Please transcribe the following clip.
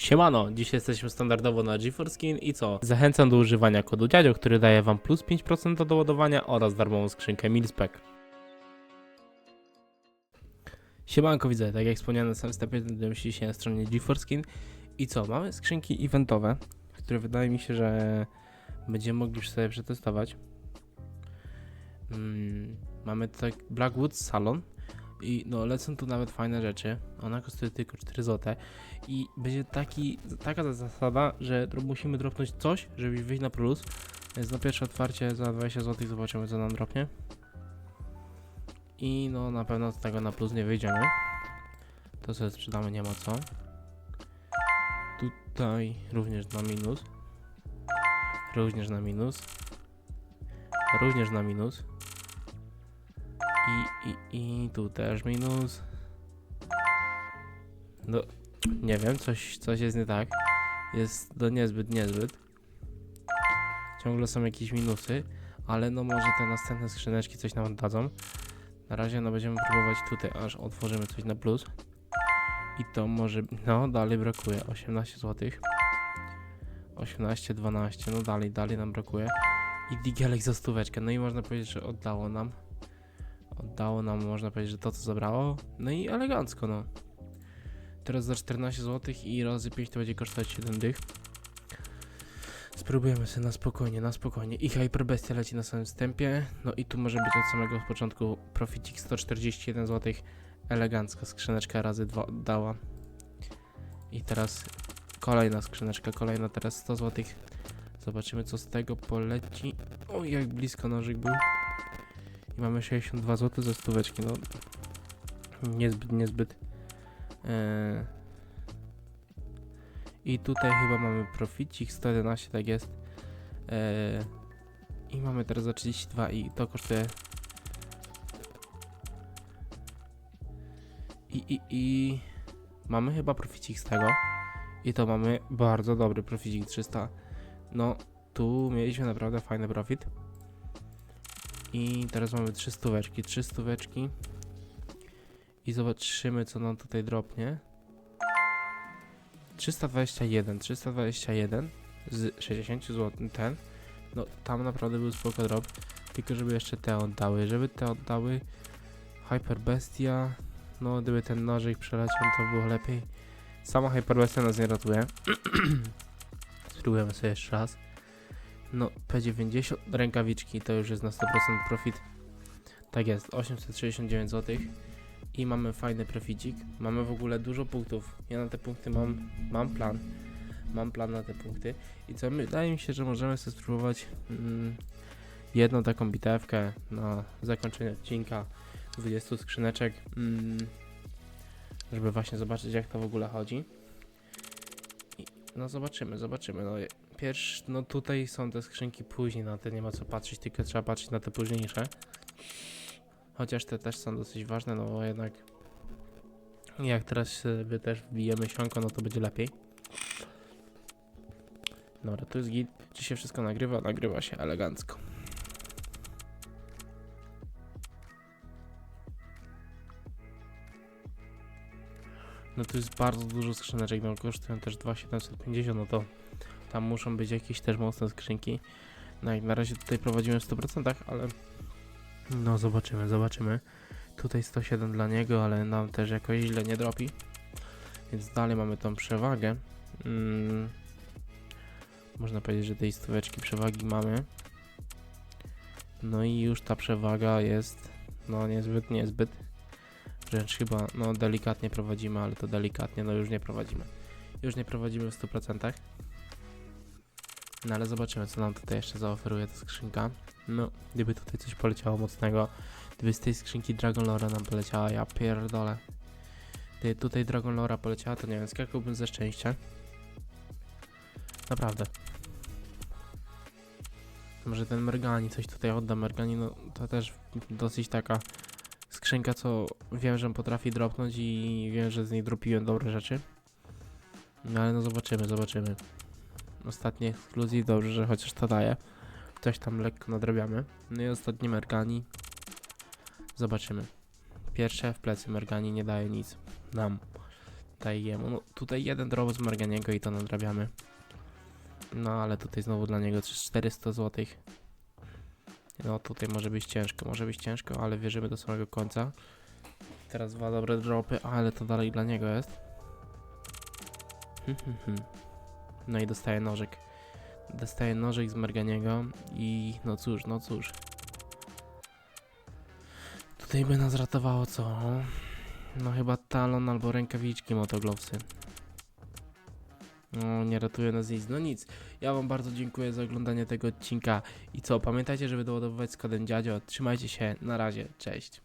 Siemano, dzisiaj jesteśmy standardowo na GeForce Skin i co? Zachęcam do używania kodu dziadzio, który daje wam plus 5% do doładowania oraz darmową skrzynkę Milspec. Siemanko widzę, tak jak wspomniałem na samym wstępie, znajdujemy się dzisiaj na stronie GeForce Skin i co? Mamy skrzynki eventowe, które wydaje mi się, że będziemy mogli już sobie przetestować. Mm, mamy tutaj Blackwood Salon i no lecą tu nawet fajne rzeczy. Ona kosztuje tylko 4 zł. I będzie taki, taka zasada, że musimy dropnąć coś, żeby wyjść na plus. Więc na pierwsze otwarcie za 20 zł zobaczymy co nam dropnie. I no na pewno z tego na plus nie wyjdziemy. To sobie sprzedamy nie ma co. Tutaj również na minus. Również na minus. Również na minus. I, i, tu też minus. No, nie wiem, coś, coś jest nie tak. Jest to niezbyt, niezbyt. Ciągle są jakieś minusy, ale no może te następne skrzyneczki coś nam dadzą. Na razie no będziemy próbować tutaj, aż otworzymy coś na plus. I to może, no dalej brakuje, 18 zł. 18, 12, no dalej, dalej nam brakuje. I digielek za stóweczkę, no i można powiedzieć, że oddało nam. Oddało nam, można powiedzieć, że to co zabrało. No i elegancko, no. Teraz za 14 zł i razy 5 to będzie kosztować 7 dych. Spróbujemy sobie na spokojnie, na spokojnie. I Hyperbestia leci na samym wstępie. No i tu może być od samego początku proficik 141 zł. Elegancka skrzyneczka razy 2 dała. I teraz kolejna skrzyneczka, kolejna teraz 100 zł. Zobaczymy co z tego poleci. O, jak blisko nożyk był. I mamy 62 zł za stóweczki, no niezbyt, niezbyt. Eee. I tutaj chyba mamy proficik 111, tak jest. Eee. I mamy teraz za 32 i to kosztuje. I, i, i mamy chyba proficik z tego. I to mamy bardzo dobry proficik 300. No, tu mieliśmy naprawdę fajny profit. I teraz mamy 3 stóweczki, 3 stóweczki. I zobaczymy co nam tutaj dropnie. 321, 321 z 60 zł ten. No tam naprawdę był spoko drop. Tylko żeby jeszcze te oddały. Żeby te oddały Hyper Bestia. No gdyby ten nożyk przeleciał to było lepiej. Sama Hyper Bestia nas nie ratuje. Spróbujemy sobie jeszcze raz. No P90 rękawiczki to już jest na 100% profit. Tak jest, 869 zł i mamy fajny proficik. Mamy w ogóle dużo punktów. Ja na te punkty mam, mam plan. Mam plan na te punkty. I co, wydaje mi się, że możemy sobie spróbować mm, jedną taką bitewkę na zakończenie odcinka 20 skrzyneczek. Mm, żeby właśnie zobaczyć jak to w ogóle chodzi. I, no zobaczymy, zobaczymy. No, pierwszy, no tutaj są te skrzynki później, na te nie ma co patrzeć, tylko trzeba patrzeć na te późniejsze. Chociaż te też są dosyć ważne, no bo jednak jak teraz sobie też wbijemy sionko, no to będzie lepiej. Dobra, tu jest git. Czy się wszystko nagrywa? Nagrywa się elegancko. No tu jest bardzo dużo skrzyneczek, no kosztują też 2750, no to tam muszą być jakieś też mocne skrzynki. No jak na razie tutaj prowadzimy w 100%, ale no zobaczymy, zobaczymy. Tutaj 107 dla niego, ale nam też jakoś źle nie dropi. Więc dalej mamy tą przewagę. Mm. Można powiedzieć, że tej stóweczki przewagi mamy. No i już ta przewaga jest no niezbyt, niezbyt. Wręcz chyba no delikatnie prowadzimy, ale to delikatnie no już nie prowadzimy. Już nie prowadzimy w 100%. No ale zobaczymy co nam tutaj jeszcze zaoferuje ta skrzynka. No, gdyby tutaj coś poleciało mocnego, gdyby z tej skrzynki Dragon Lora nam poleciała, ja pierdolę. Gdyby tutaj Dragon Lora poleciała, to nie wiem, skakałbym ze szczęścia. Naprawdę. Może ten Mergani coś tutaj odda. Mergani, no to też dosyć taka skrzynka, co wiem, że potrafi dropnąć i wiem, że z niej dropiłem dobre rzeczy. No ale no zobaczymy, zobaczymy. Ostatnie ekskluzji, dobrze, że chociaż to daje. Coś tam lekko nadrabiamy. No i ostatni Mergani. Zobaczymy. Pierwsze w plecy Mergani nie daje nic nam. Daj jemu. No, tutaj jeden drop z Morganiego i to nadrabiamy. No ale tutaj znowu dla niego 400 zł. No tutaj może być ciężko, może być ciężko, ale wierzymy do samego końca. Teraz dwa dobre dropy, ale to dalej dla niego jest. Hmm, hmm, hmm. No i dostaje nożek. Dostaje nożek z Merganiego i no cóż, no cóż. Tutaj by nas ratowało co? No chyba talon albo rękawiczki motoglowsy. No nie ratuje nas nic. No nic. Ja wam bardzo dziękuję za oglądanie tego odcinka. I co, pamiętajcie, żeby doładowywać z kodem dziadzio. Trzymajcie się, na razie, cześć.